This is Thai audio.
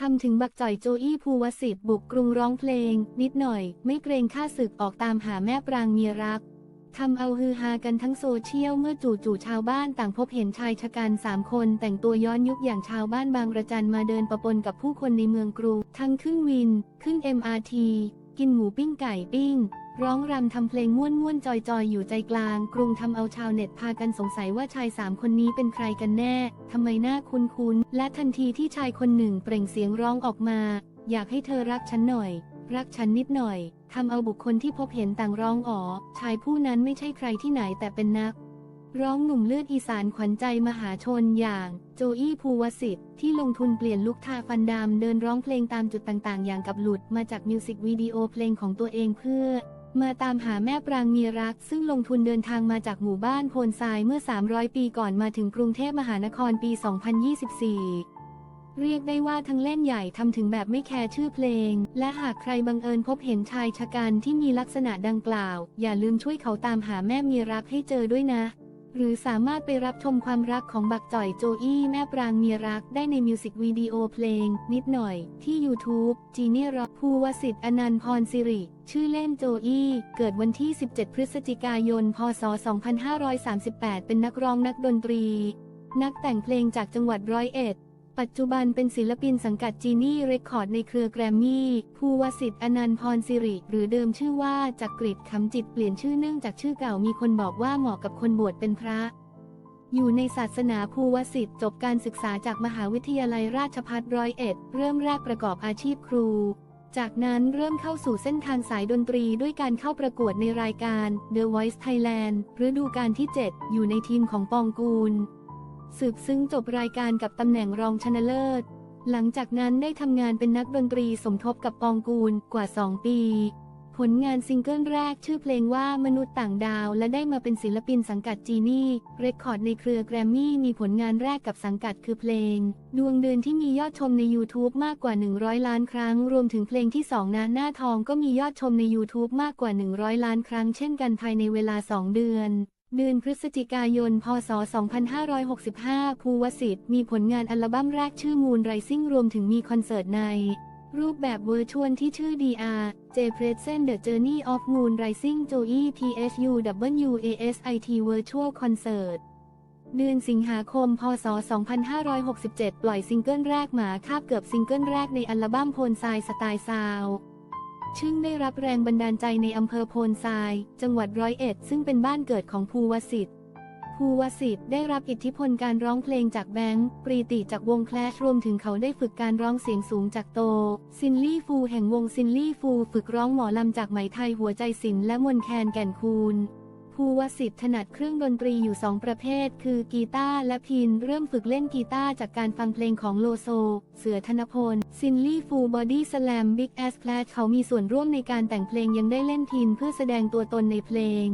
ทำถึงบักจ่อยโจอี้ภูวสิทธิ์บุกกรุงร้องเพลง นิดหน่อย ไม่เกรงค่าศึกออกตามหาแม่ปรางเมียรักทำเอาฮือฮากันทั้งโซเชียลเมื่อจู่ๆชาวบ้านต่างพบเห็นชายชะกันสามคนแต่งตัวย้อนยุคอย่างชาวบ้านบางระจันมาเดินประปนกับผู้คนในเมืองกรุง ทั้งขึ้นวิน ขึ้น MRT กินหมูปิ้งไก่ปิ้ง ร้องรำทำเพลงม่วนม่วนๆจอยๆอยู่ใจกลาง กรุงทำเอาชาวเน็ตพากันสงสัยว่าชายสามคนนี้เป็นใครกันแน่ทำไมหน้าคุ้นๆและทันทีที่ชายคนหนึ่งเปล่งเสียงร้องออกมา อยากให้เธอรักฉันหน่อย รักฉันนิดหน่อยทำเอาบุคคลที่พบเห็นต่างร้องอ๋อชายผู้นั้นไม่ใช่ใครที่ไหนแต่เป็นนัก ร้องหนุ่มเลือดอีสานขวัญใจมหาชนอย่างโจอี้ภูวสิทธิ์ที่ลงทุนเปลี่ยนลุคทาฟันดำเดินร้องเพลงตามจุดต่างๆ อย่างกับหลุดมาจากมิวสิกวิดีโอเพลงของตัวเองเพื่อ มาตามหาแม่ปรางมีรัก ซึ่งลงทุนเดินทางมาจากหมู่บ้านโพนทรายเมื่อ 300 ปีก่อนมาถึงกรุงเทพมหานครปี 2024เรียกได้ว่าทั้งเล่นใหญ่ทำถึงแบบไม่แคร์ชื่อเพลง และหากใครบังเอิญพบเห็นชายชะกันที่มีลักษณะดังกล่าว อย่าลืมช่วยเขาตามหาแม่มีรักให้เจอด้วยนะ หรือสามารถไปรับชมความรักของบักจ่อยโจอี้แม่ปรางมีรักได้ในมิวสิกวิดีโอเพลง นิดหน่อย ที่ YouTube จีเนียร็อกภูวสิทธิ์อนันต์พรสิริ ชื่อเล่นโจอี้เกิดวันที่ 17 พฤศจิกายน พศ 2538 เป็นนักร้องนักดนตรี นักแต่งเพลงจากจังหวัดร้อยเอ็ด ปัจจุบันเป็นศิลปินสังกัดจีนี่เรคคอร์ดในเครือแกรมมี่ภูวสิทธิ์อนันต์พรสิริ หรือเดิมชื่อว่าจักกริดคำจิตเปลี่ยนชื่อเนื่องจากชื่อเก่ามีคนบอกว่าเหมาะกับคนบวชเป็นพระ อยู่ในศาสนาภูวสิทธิ์จบการศึกษาจากมหาวิทยาลัยราชภัฏร้อยเอ็ด เริ่มแรกประกอบอาชีพครู จากนั้นเริ่มเข้าสู่เส้นทางสายดนตรีด้วยการเข้าประกวดในรายการ The Voice Thailand ฤดูกาลที่ 7 อยู่ในทีมของปองกูล สืบซึ้งจบรายการกับตำแหน่งรองชนะเลิศ หลังจากนั้นได้ทำงานเป็นนักดนตรีสมทบกับปองกูลกว่า 2 ปี ผลงานซิงเกิลแรกชื่อเพลงว่ามนุษย์ต่างดาว และได้มาเป็นศิลปินสังกัดจีนี่เรคคอร์ดในเครือแกรมมี่มีผลงานแรกกับสังกัดคือเพลง ดวงเดือนที่มียอดชมใน YouTube มากกว่า 100 ล้านครั้ง รวมถึงเพลงที่ 2นะหน้าทองก็มียอดชมใน YouTube มากกว่า 100 ล้านครั้งเช่นกันภายในเวลา 2 เดือน เดือนพฤศจิกายน พศ 2565 ภูวสิทธิ์มีผลงานอัลบั้มแรกชื่อ Moon Rising รวมถึงมีคอนเสิร์ตใน รูปแบบเวอร์ชวลที่ชื่อ DR J Present The Journey of Moon Rising Joey PSU WASIT Virtual Concert เดือนสิงหาคม พศ 2567 ปล่อยซิงเกิลแรกหมาคาบเกือบซิงเกิลแรกในอัลบั้มโพนทรายสไตล์ซาว ซึ่งได้รับแรงบันดาลใจในอำเภอโพนทราย จังหวัดร้อยเอ็ด ซึ่งเป็นบ้านเกิดของภูวสิทธิ์ภูวสิทธิ์ได้รับอิทธิพลการร้องเพลงจากแบงค์ ปรีติจากวงแคลชรวมถึงเขาได้ฝึกการร้องเสียงสูงจากโต ซินลี่ฟูแห่งวงซินลี่ฟู ฝึกร้องหมอลำจากไหมไทยหัวใจศิลป์และมนแคนแก่นคูณ ภูวสิทธิ์ถนัดเครื่องดนตรีอยู่สองประเภท คือกีตาร์และพินเริ่มฝึกเล่นกีตาร์จากการฟังเพลงของโลโซ เสือธนพล ซินลี่ฟูบอดี้สแลมบิ๊กแอสแคลชเขามีส่วนร่วมในการแต่งเพลงยังได้เล่นพินเพื่อแสดงตัวตนในเพลง